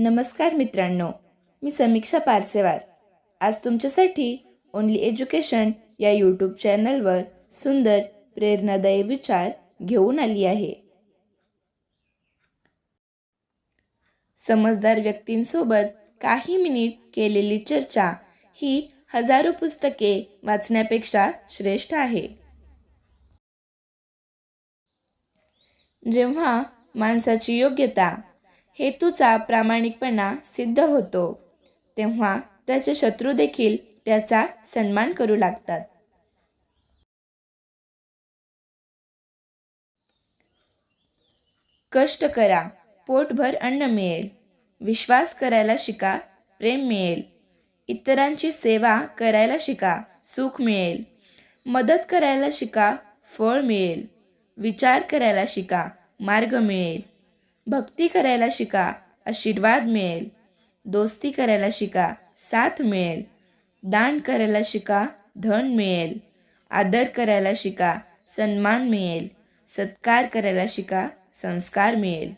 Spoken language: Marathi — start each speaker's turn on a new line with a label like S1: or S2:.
S1: नमस्कार मित्रांनो मी समीक्षा पारसेवार. आज तुमच्यासाठी ओनली एज्युकेशन या यूट्यूब चॅनलवर सुंदर प्रेरणादायी विचार घेऊन आली आहे. समजदार व्यक्तींसोबत काही मिनिट केलेली चर्चा ही हजारो पुस्तके वाचण्यापेक्षा श्रेष्ठ आहे. जेव्हा माणसाची योग्यता हेतूचा प्रामाणिकपणा सिद्ध होतो. तेव्हा त्याचे शत्रू देखील त्याचा सन्मान करू लागतात. कष्ट करा पोटभर अन्न मिळेल. विश्वास करायला शिका प्रेम मिळेल. इतरांची सेवा करायला शिका सुख मिळेल. मदत करायला शिका फळ मिळेल. विचार करायला शिका मार्ग मिळेल. भक्ती करायला शिका आशीर्वाद मिळेल. दोस्ती करायला शिका साथ मिळेल. दान करायला शिका धन मिळेल. आदर करायला शिका सन्मान मिळेल. सत्कार करायला शिका संस्कार मिळेल.